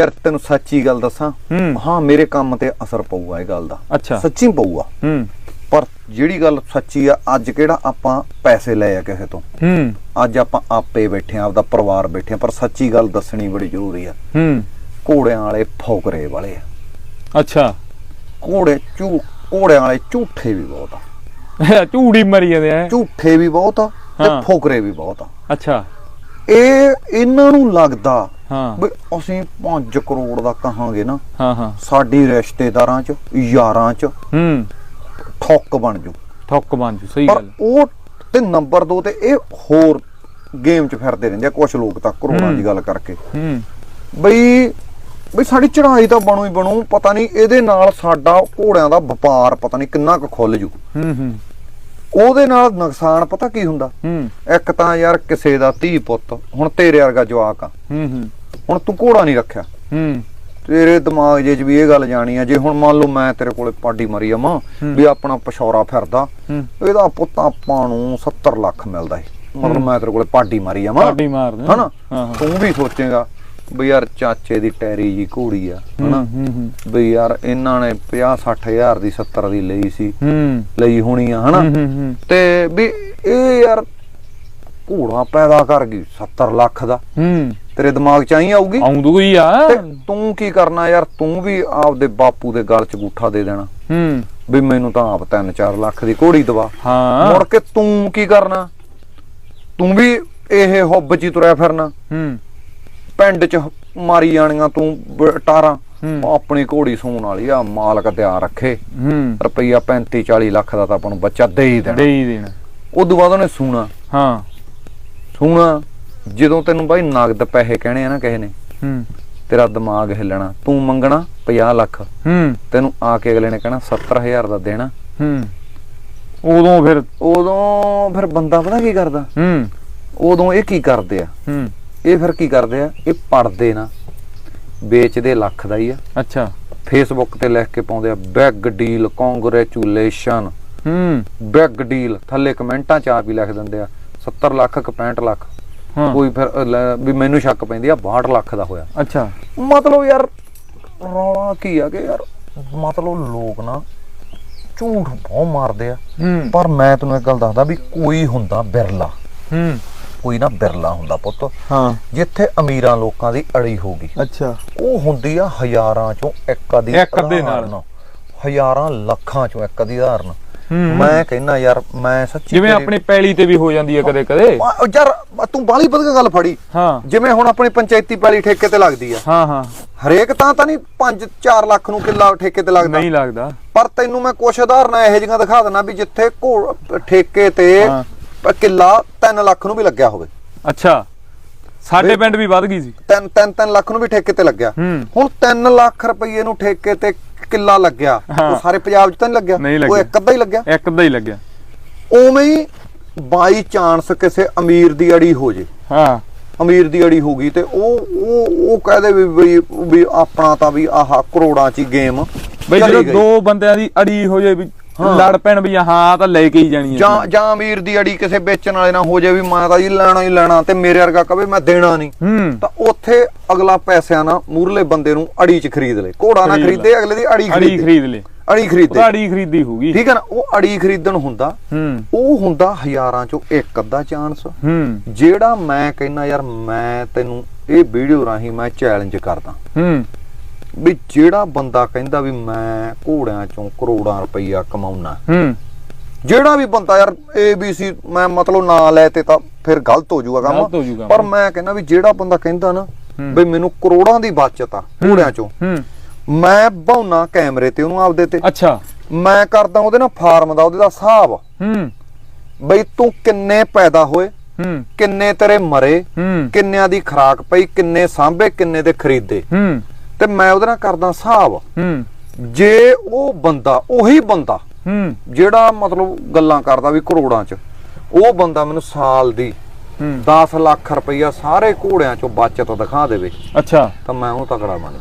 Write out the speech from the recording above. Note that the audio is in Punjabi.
ਯਾਰ ਤੈਨੂੰ ਸੱਚੀ ਗੱਲ ਦੱਸਾਂ ਹੂੰ। ਮੇਰੇ ਕੰਮ ਤੇ ਅਸਰ ਪਊਗਾ ਇਹ ਗੱਲ ਦਾ। ਅੱਛਾ। ਸੱਚੀ ਪਊਗਾ। ਹੂੰ। ਪਰ ਜਿਹੜੀ ਗੱਲ ਸੱਚੀ ਆ ਅੱਜ ਕਿਹੜਾ ਆਪਾਂ ਪੈਸੇ ਲਏ ਆ ਕਿਸੇ ਤੋਂ? ਹੂੰ। ਅੱਜ ਆਪਾਂ ਆਪੇ ਬੈਠੇ ਆ ਆਪਦਾ ਪਰਿਵਾਰ ਬੈਠੇ ਆ ਪਰ ਸੱਚੀ ਗੱਲ ਦੱਸਣੀ ਬੜੀ ਜ਼ਰੂਰੀ ਆ। ਹੂੰ। ਘੋੜਿਆਂ ਵਾਲੇ ਫੋਕਰੇ ਵਾਲੇ ਆ। ਅੱਛਾ। ਘੋੜੇ ਝੂ ਘੋੜਿਆਂ ਵਾਲੇ ਝੂਠੇ ਵੀ ਬਹੁਤ ਆ। ਝੂੜੀ ਮਰੀ ਜਾਂਦੇ ਆ। ਝੂਠੇ ਵੀ ਬਹੁਤ ਆ ਤੇ। ਫੋਕਰੇ ਵੀ ਬਹੁਤ ਆ। ਅੱਛਾ। ਇਹ ਇਹਨਾਂ ਨੂੰ ਲੱਗਦਾ ਹਾਂ। ਵੀ ਅਸੀਂ 5 ਕਰੋੜ ਦਾ ਕਹਾਂਗੇ ਨਾ। ਹਾਂ ਹਾਂ। ਸਾਡੀ ਰਿਸ਼ਤੇਦਾਰਾਂ ਚ ਯਾਰਾਂ ਚ ਹੂੰ। ਠੱਕ ਬਣ ਜੂ। ਠੱਕ ਬਣ ਜੂ ਸਹੀ ਗੱਲ। ਉਹ ਤੇ ਨੰਬਰ 2 ਤੇ ਇਹ ਹੋਰ ਗੇਮ 'ਚ ਫਿਰਦੇ ਰਹਿੰਦੇ ਆ ਕੁਝ ਲੋਕ ਤਾਂ ਕਰੋੜਾਂ। ਦੀ ਗੱਲ ਕਰਕੇ। ਹੂੰ। ਬਈ ਬਈ ਸਾਡੀ ਚੜਾਈ ਤਾਂ ਬਣੂ ਹੀ ਬਣੂ ਪਤਾ ਨਹੀਂ ਇਹਦੇ ਨਾਲ ਸਾਡਾ ਘੋੜਿਆਂ ਦਾ ਵਪਾਰ ਪਤਾ ਨਹੀਂ ਕਿੰਨਾ ਕੁ ਖੁੱਲ ਜੂ। ਹੂੰ ਹੂੰ। ਉਹਦੇ ਨਾਲ ਨੁਕਸਾਨ ਪਤਾ ਕੀ ਹੁੰਦਾ? ਹੂੰ। ਇੱਕ ਤਾਂ ਯਾਰ ਕਿਸੇ ਦਾ ਧੀ ਪੁੱਤ ਹੁਣ ਤੇਰੇ ਵਰਗਾ ਜਵਾਕ ਆ। ਹੂੰ ਹੂੰ। ਹੁਣ ਤੂੰ ਘੋੜਾ ਨਹੀਂ ਰੱਖਿਆ। ਹੂੰ। ਤੇਰੇ ਦਿਮਾਗ ਜੇ 'ਚ ਵੀ ਇਹ ਗੱਲ ਜਾਣੀ ਆ ਜੇ ਹੁਣ ਮੰਨ ਲਓ ਮੈਂ ਤੇਰੇ ਕੋਲੇ ਪਾਡੀ ਮਰੀ ਆ ਮਾਂ। ਵੀ ਆਪਣਾ ਪਸ਼ੌਰਾ ਫਿਰਦਾ ਇਹਦਾ ਪੁੱਤ ਆਪਾਂ ਨੂੰ 70 ਲੱਖ ਮਿਲਦਾ ਏ। ਮਤਲਬ ਮੈਂ ਤੇਰੇ ਕੋਲੇ ਪਾਡੀ ਮਾਰੀ ਆ ਮਾਂ ਪਾਡੀ ਮਾਰਦੇ ਹਨਾ? ਤੂੰ ਵੀ ਸੋਚੇਗਾ ਵੀ ਯਾਰ ਚਾਚੇ ਦੀ ਟੈਰੀ ਜੀ ਘੋੜੀ ਆ ਹਨਾ? ਵੀ ਯਾਰ ਇਹਨਾਂ ਨੇ 50 60 ਹਜ਼ਾਰ ਦੀ 70 ਦੀ ਲਈ ਸੀ। ਲਈ ਹੋਣੀ ਆ ਹਨਾ? ਤੇ ਵੀ ਇਹ ਯਾਰ ਘੋੜਾ ਪੈਦਾ ਕਰ ਗਈ 70 ਲੱਖ ਦਾ। ਤੇਰੇ ਦਿਮਾਗ 'ਚ ਆਈ ਆਊਗੀ? ਆਉਂਦੂ ਹੀ ਆ। ਤੇ ਤੂੰ ਕੀ ਕਰਨਾ ਯਾਰ? ਤੂੰ ਵੀ ਆਪਦੇ ਬਾਪੂ ਦੇ ਗਲ 'ਚ ਗੂਠਾ ਦੇ ਦੇਣਾ। ਹੂੰ। ਵੀ ਮੈਨੂੰ ਤਾਂ ਆਪ 3-4 ਲੱਖ ਦੀ ਘੋੜੀ ਦਵਾ। ਹਾਂ। ਮੁੜ ਕੇ ਤੂੰ ਕੀ ਕਰਨਾ? ਤੂੰ ਵੀ ਇਹ ਹੁੱਬ 'ਚ ਹੀ ਤੁਰਿਆ ਫਿਰਨਾ। ਹੂੰ। ਪਿੰਡ 'ਚ ਮਾਰੀ ਜਾਣੀਆਂ ਤੂੰ ਟਾਰਾਂ ਆਪਣੀ ਘੋੜੀ ਸੂਣ ਵਾਲੀ ਆ ਮਾਲਕ ਧਿਆਨ ਰੱਖੇ। ਰੁਪਈਆ 35 40 ਲੱਖ ਦਾ ਤਾਂ ਆਪਾਂ ਨੂੰ ਬੱਚਾ ਦੇ ਹੀ ਦੇਣਾ। ਦੇ ਹੀ ਦੇਣਾ। ਉਦੋਂ ਬਾਅਦ ਉਹਨੇ ਸੂਣਾ। ਹਾਂ। ਸੂਣਾ ਜਦੋਂ ਤੈਨੂੰ ਬਾਈ ਨਗਦ ਪੈਸੇ ਕਹਿਣੇ ਆ ਨਾ ਕਿਸੇ ਨੇ ਹੂੰ। ਤੇਰਾ ਦਿਮਾਗ ਹਿੱਲਣਾ। ਤੂੰ ਮੰਗਣਾ 50 ਲੱਖ। ਹੂੰ। ਤੈਨੂੰ ਆ ਕੇ ਅਗਲੇ ਨੇ ਕਹਿਣਾ 70000 ਦਾ ਦੇਣਾ। ਹੂੰ। ਉਦੋਂ ਫਿਰ ਉਦੋਂ ਫਿਰ ਬੰਦਾ ਪਤਾ ਕੀ ਕਰਦਾ? ਹੂੰ। ਉਦੋਂ ਇਹ ਕੀ ਕਰਦੇ ਆ? ਹੂੰ। ਇਹ ਫਿਰ ਕੀ ਕਰਦੇ ਆ? ਇਹ ਪੜਦੇ ਨਾ। ਵੇਚਦੇ ਲੱਖ ਦਾ ਹੀ ਆ। ਅੱਛਾ। ਫੇਸਬੁੱਕ ਤੇ ਲਿਖ ਕੇ ਪਾਉਂਦੇ ਆ ਬਿਗ ਡੀਲ ਕੰਗ੍ਰੈਚੁਲੇਸ਼ਨ ਹੂੰ। ਬਿਗ ਡੀਲ ਥੱਲੇ ਕਮੈਂਟਾਂ ਚ ਆਪ ਹੀ ਲਿਖ ਦਿੰਦੇ ਆ 70 ਲੱਖ ਕ 65 ਲੱਖ? ਕੋਈ ਫਿਰ ਵੀ ਮੈਨੂੰ ਸ਼ੱਕ ਪੈਂਦੀ ਆ 62 ਲੱਖ ਦਾ ਹੋਇਆ। ਅੱਛਾ। ਮਤਲਬ ਯਾਰ ਰੌਲਾ ਕੀ ਆ ਕਿ ਯਾਰ ਮਤਲਬ ਲੋਕ ਨਾ ਝੂਠ ਬਹੁਤ ਮਾਰਦੇ ਆ। ਪਰ ਮੈਂ ਤੈਨੂੰ ਇੱਕ ਗੱਲ ਦੱਸਦਾ ਵੀ ਕੋਈ ਹੁੰਦਾ ਬਿਰਲਾ। ਹੂੰ। ਕੋਈ ਨਾ ਬਿਰਲਾ ਹੁੰਦਾ ਪੁੱਤ। ਹਾਂ। ਜਿੱਥੇ ਅਮੀਰਾਂ ਲੋਕਾਂ ਦੀ ਅੜੀ ਹੋਗੀ ਅੱਛਾ। ਉਹ ਹੁੰਦੀ ਆ ਹਜ਼ਾਰਾਂ ਚੋਂ ਇੱਕ ਦੀ ਇੱਕ ਅੱਧੇ ਨਾਲ। ਹਜ਼ਾਰਾਂ ਲੱਖਾਂ ਚੋਂ ਇੱਕ ਦੀ ਹੂੰ। ਮੈਂ ਕਹਿੰਦਾ ਯਾਰ ਮੈਂ ਸੱਚੀ ਜਿਵੇਂ ਆਪਣੀ ਪੈਲੀ ਤੇ ਵੀ ਹੋ ਜਾਂਦੀ ਹੈ ਕਦੇ ਕਦੇ। ਯਾਰ ਤੂੰ ਬਾਲੀ ਵਧੀਆ ਗੱਲ ਫੜੀ। ਹਾਂ। ਜਿਵੇਂ ਹੁਣ ਆਪਣੀ ਪੰਚਾਇਤੀ ਪੈਲੀ ਠੇਕੇ ਤੇ ਲੱਗਦੀ ਆ। ਹਾਂ ਹਾਂ। ਹਰੇਕ ਤਾਂ ਤਾਂ ਨਹੀਂ 5-4 ਲੱਖ ਨੂੰ ਕਿੱਲਾ ਠੇਕੇ ਤੇ ਲੱਗਦਾ। ਨਹੀਂ ਲੱਗਦਾ। ਪਰ ਤੈਨੂੰ ਮੈਂ ਕੁਛ ਉਦਾਹਰਨਾਂ ਇਹੋ ਜਿਹੀਆਂ ਦਿਖਾ ਦਿੰਦਾ ਵੀ ਜਿੱਥੇ ਘੋੜ ਠੇਕੇ ਤੇ ਕਿੱਲਾ 3 ਲੱਖ ਨੂੰ ਵੀ ਲੱਗਿਆ ਹੋਵੇ। ਅੱਛਾ। ਸਾਡੇ ਪਿੰਡ ਵੀ ਵੱਧ ਗਈ ਸੀ। 3 3 3 ਲੱਖ ਨੂੰ ਵੀ ਠੇਕੇ ਤੇ ਲੱਗਿਆ। ਹੁਣ 3 ਲੱਖ ਰੁਪਏ ਨੂੰ ਠੇਕੇ ਤੇ ਕਿੱਲਾ ਲੱਗਿਆ। ਉਹ ਸਾਰੇ ਪੰਜਾਬ 'ਚ ਤਾਂ ਨਹੀਂ ਲੱਗਿਆ। ਉਹ। ਇੱਕ ਅੱਧਾ ਹੀ ਲੱਗਿਆ। ਇੱਕ ਅੱਧਾ ਹੀ ਲੱਗਿਆ। ਉਵੇਂ ਹੀ ਬਾਈ ਚਾਂਸ ਕਿਸੇ ਅਮੀਰ ਦੀ ਅੜੀ ਹੋ ਜੇ। ਹਾਂ। ਅਮੀਰ ਦੀ ਅੜੀ ਹੋ ਗਈ ਤੇ ਉਹ ਉਹ ਉਹ ਕਹਦੇ ਵੀ ਵੀ ਆਪਣਾ ਤਾਂ ਵੀ ਆਹ ਕਰੋੜਾਂ 'ਚ ਗੇਮ ਬਈ ਜਦੋਂ ਦੋ ਬੰਦਿਆਂ ਦੀ ਅੜੀ ਹੋ ਜਾਏ ਵੀ। ਲੜ ਪੈਣ ਵੀ ਹਾਂ ਤਾਂ ਲੈ ਕੇ ਹੀ ਜਾਣੀ ਹੈ ਜਾਂ ਜਾਂ ਅਮੀਰ ਦੀ ਅੜੀ ਕਿਸੇ ਵੇਚਣ ਵਾਲੇ ਨਾਲ ਹੋ ਜਾਏ ਵੀ ਮੈਂ ਤਾਂ ਜੀ ਲੈਣਾ ਹੀ ਲੈਣਾ ਤੇ ਮੇਰੇ ਵਰਗਾ ਕਵੇ ਮੈਂ ਦੇਣਾ ਨਹੀਂ। ਤਾਂ ਉੱਥੇ ਅਗਲਾ ਪੈਸਿਆਂ ਨਾਲ ਮੂਰਲੇ ਬੰਦੇ ਨੂੰ ਅੜੀ 'ਚ ਖਰੀਦ ਲੇ। ਘੋੜਾ ਨਾ ਖਰੀਦ। ਖਰੀਦੇ ਅਗਲੇ ਦੀ ਅੜੀ ਅੜੀ ਖਰੀਦੇ। ਖਰੀਦ ਲੈ। ਅੜੀ ਖਰੀਦੇ। ਅੜੀ ਖਰੀਦੀ ਹੋਊਗੀ। ਠੀਕ ਹੈ ਨਾ? ਉਹ ਅੜੀ ਖਰੀਦਣ ਹੁੰਦਾ। ਹੂੰ। ਉਹ ਹੁੰਦਾ ਹਜ਼ਾਰਾਂ ਚੋਂ ਇੱਕ ਅੱਧਾ ਚਾਂਸ ਹੂੰ। ਜਿਹੜਾ ਮੈਂ ਕਹਿੰਦਾ ਯਾਰ ਮੈਂ ਤੈਨੂੰ ਇਹ ਵੀਡੀਓ ਰਾਹੀਂ ਮੈਂ ਚੈਲੰਜ ਕਰਦਾ। ਹੂੰ। ਵੀ ਜਿਹੜਾ ਬੰਦਾ ਕਹਿੰਦਾ ਵੀ ਮੈਂ ਘੋੜਿਆਂ ਚੋਂ ਕਰੋੜਾਂ ਰੁਪਈਆ ਕਮਾਉਣਾ ਹੂੰ। ਜਿਹੜਾ ਵੀ ਬੰਦਾ ਯਾਰ ABC ਮੈਂ ਮਤਲਬ ਨਾਂ ਲੈ ਤੇ ਤਾਂ ਫਿਰ ਗਲਤ ਹੋ ਜਾਊਗਾ ਕੰਮ। ਪਰ ਮੈਂ ਕਹਿੰਦਾ ਵੀ ਜਿਹੜਾ ਬੰਦਾ ਕਹਿੰਦਾ ਨਾ। ਵੀ ਮੈਨੂੰ ਕਰੋੜਾਂ ਦੀ ਬਚਤ ਆ ਘੋੜਿਆਂ ਚੋਂ ਹੂੰ। ਮੈਂ ਬਾਉਣਾ ਕੈਮਰੇ ਤੇ ਉਹਨੂੰ ਆਪਦੇ ਤੇ। ਅੱਛਾ। ਮੈਂ ਕਰਦਾ ਉਹਦੇ ਨਾਲ ਫਾਰਮ ਦਾ ਉਹਦੇ ਦਾ ਹਿਸਾਬ। ਹੂੰ। ਬਈ ਤੂੰ ਕਿੰਨੇ ਪੈਦਾ ਹੋਏ ਹੂੰ। ਕਿੰਨੇ ਤੇਰੇ ਮਰੇ ਹੂੰ। ਕਿੰਨਿਆਂ ਦੀ ਖਰਾਕ ਪਈ ਕਿੰਨੇ ਸਾਂਭੇ ਕਿੰਨੇ ਦੇ ਖਰੀਦੇ। ਹੂੰ। ਤੇ ਮੈਂ ਉਹਦੇ ਨਾਲ ਕਰਦਾ ਹਿਸਾਬ। ਹੂੰ। ਜੇ ਉਹ ਬੰਦਾ ਉਹੀ ਬੰਦਾ ਹੂੰ। ਜਿਹੜਾ ਮਤਲਬ ਗੱਲਾਂ ਕਰਦਾ ਵੀ ਕਰੋੜਾਂ ਚ ਉਹ ਬੰਦਾ ਮੈਨੂੰ ਸਾਲ ਦੀ ਹੂੰ। 10 ਲੱਖ ਰੁਪਈਆ ਸਾਰੇ ਘੋੜਿਆਂ ਚੋਂ ਬਚਤ ਦਿਖਾ ਦੇਵੇ। ਅੱਛਾ। ਤਾਂ ਮੈਂ ਉਹ ਤਕੜਾ ਬਣ